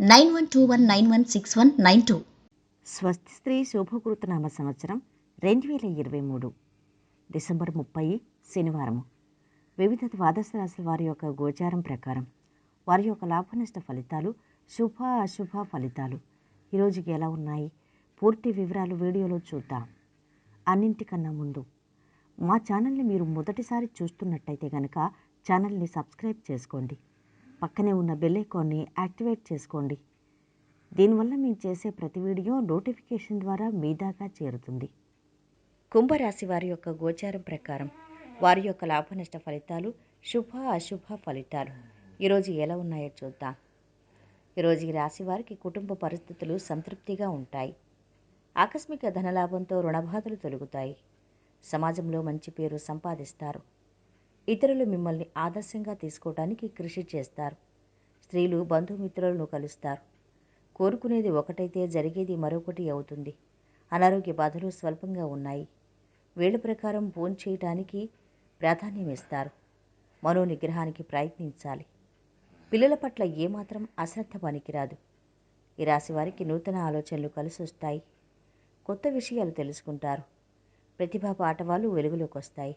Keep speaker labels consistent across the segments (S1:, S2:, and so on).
S1: nine one two one nine one six one nine two.
S2: స్వస్తి స్త్రీ శుభకృతనామ సంవత్సరం రెండు వేల ఇరవై మూడు డిసెంబర్ ముప్పై శనివారము వివిధ ద్వాదశ రాశుల వారి యొక్క గోచారం ప్రకారం వారి యొక్క లాభనష్ట ఫలితాలు శుభ అశుభ ఫలితాలు. ఈరోజుకి ఎలా ఉన్నాయి? పూర్తి వివరాలు వీడియోలో చూద్దాం. అన్నింటికన్నా ముందు మా ఛానల్ని మీరు మొదటిసారి చూస్తున్నట్టయితే కనుక ఛానల్ని సబ్స్క్రైబ్ చేసుకోండి. పక్కనే ఉన్న బెల్ ఐకాన్ని యాక్టివేట్ చేసుకోండి. దీనివల్ల మేము చేసే ప్రతి వీడియో నోటిఫికేషన్ ద్వారా మీ దాకా చేరుతుంది. కుంభరాశి వారి యొక్క గోచారం ప్రకారం వారి యొక్క లాభనష్ట ఫలితాలు శుభ అశుభ ఫలితాలు. ఈరోజు ఎలా ఉన్నాయో చూద్దాం. ఈరోజు ఈ రాశి వారికి కుటుంబ పరిస్థితులు సంతృప్తిగా ఉంటాయి. ఆకస్మిక ధనలాభంతో రుణబాధలు తొలుగుతాయి. సమాజంలో మంచి పేరు సంపాదిస్తారు. ఇతరులు మిమ్మల్ని ఆదర్శంగా తీసుకోవడానికి కృషి చేస్తారు. స్త్రీలు బంధుమిత్రులను కలుస్తారు. కోరుకునేది ఒకటైతే జరిగేది మరొకటి అవుతుంది. అనారోగ్య బాధలు స్వల్పంగా ఉన్నాయి. వేళ ప్రకారం భోజనం చేయటానికి ప్రాధాన్యం ఇస్తారు మనో నిగ్రహానికి ప్రయత్నించాలి. పిల్లల పట్ల ఏమాత్రం అశ్రద్ధ పనికిరాదు. ఈ రాశి వారికి నూతన ఆలోచనలు కలిసి వస్తాయి కొత్త విషయాలు తెలుసుకుంటారు. ప్రతిభా పాఠవాలు వెలుగులోకి వస్తాయి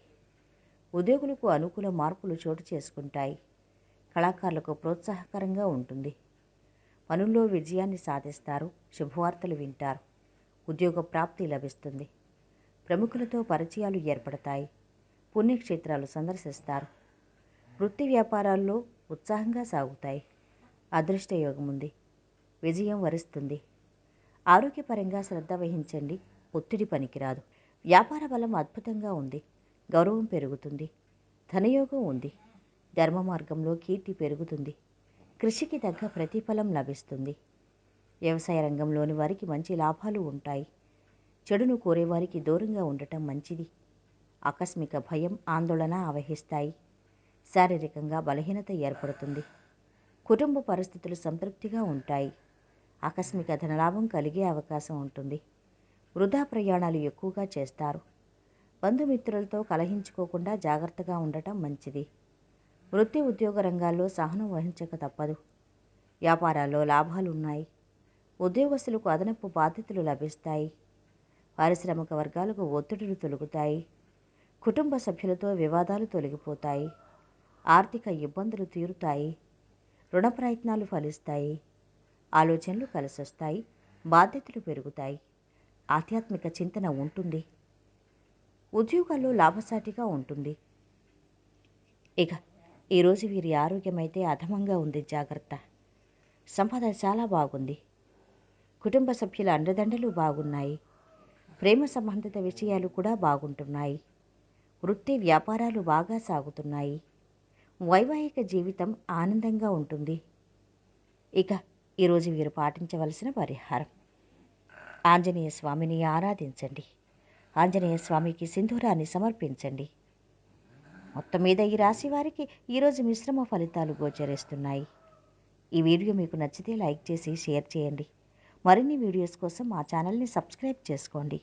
S2: ఉద్యోగులకు అనుకూల మార్పులు చోటు చేసుకుంటాయి. కళాకారులకు ప్రోత్సాహకరంగా ఉంటుంది. పనుల్లో విజయాన్ని సాధిస్తారు. శుభవార్తలు వింటారు. ఉద్యోగ ప్రాప్తి లభిస్తుంది. ప్రముఖులతో పరిచయాలు ఏర్పడతాయి. పుణ్యక్షేత్రాలు సందర్శిస్తారు. వృత్తి వ్యాపారాల్లో ఉత్సాహంగా సాగుతాయి. అదృష్ట యోగం ఉంది. విజయం వరిస్తుంది. ఆరోగ్యపరంగా శ్రద్ధ వహించండి. ఒత్తిడి పనికిరాదు. వ్యాపార బలం అద్భుతంగా ఉంది. గౌరవం పెరుగుతుంది. ధనయోగం ఉంది. ధర్మ మార్గంలో కీర్తి పెరుగుతుంది. కృషికి తగ్గ ప్రతిఫలం లభిస్తుంది. వ్యవసాయ రంగంలోని వారికి మంచి లాభాలు ఉంటాయి. చెడును కోరేవారికి దూరంగా ఉండటం మంచిది. ఆకస్మిక భయం ఆందోళన అవహిస్తాయి శారీరకంగా బలహీనత ఏర్పడుతుంది. కుటుంబ పరిస్థితులు సంతృప్తిగా ఉంటాయి. ఆకస్మిక ధనలాభం కలిగే అవకాశం ఉంటుంది. వృధా ప్రయాణాలు ఎక్కువగా చేస్తారు. బంధుమిత్రులతో కలహించుకోకుండా జాగ్రత్తగా ఉండటం మంచిది. వృత్తి ఉద్యోగ రంగాల్లో సహనం వహించక తప్పదు. వ్యాపారాల్లో లాభాలు ఉన్నాయి ఉద్యోగస్తులకు అదనపు బాధ్యతలు లభిస్తాయి. పారిశ్రామిక వర్గాలకు ఒత్తిడులు తొలగుతాయి. కుటుంబ సభ్యులతో వివాదాలు తొలగిపోతాయి. ఆర్థిక ఇబ్బందులు తీరుతాయి. రుణ ప్రయత్నాలు ఫలిస్తాయి. ఆలోచనలు కలిసొస్తాయి. బాధ్యతలు పెరుగుతాయి. ఆధ్యాత్మిక చింతన ఉంటుంది. ఉద్యోగాల్లో లాభసాటిగా ఉంటుంది. ఇక ఈరోజు వీరి ఆరోగ్యం అయితే అధమంగా ఉంది జాగ్రత్త. సంపద చాలా బాగుంది. కుటుంబ సభ్యుల అండదండలు బాగున్నాయి. ప్రేమ సంబంధిత విషయాలు కూడా బాగుంటున్నాయి. వృత్తి వ్యాపారాలు బాగా సాగుతున్నాయి. వైవాహిక జీవితం ఆనందంగా ఉంటుంది. ఇక ఈరోజు వీరు పాటించవలసిన పరిహారం. ఆంజనేయ స్వామిని ఆరాధించండి. ఆంజనేయ స్వామికి సింధూరాన్ని సమర్పించండి. మొత్తం మీద ఈ రాశి వారికి ఈరోజు మిశ్రమ ఫలితాలు గోచరిస్తున్నాయి. ఈ వీడియో మీకు నచ్చితే లైక్ చేసి షేర్ చేయండి. మరిన్ని వీడియోస్ కోసం మా ఛానల్ని సబ్స్క్రైబ్ చేసుకోండి.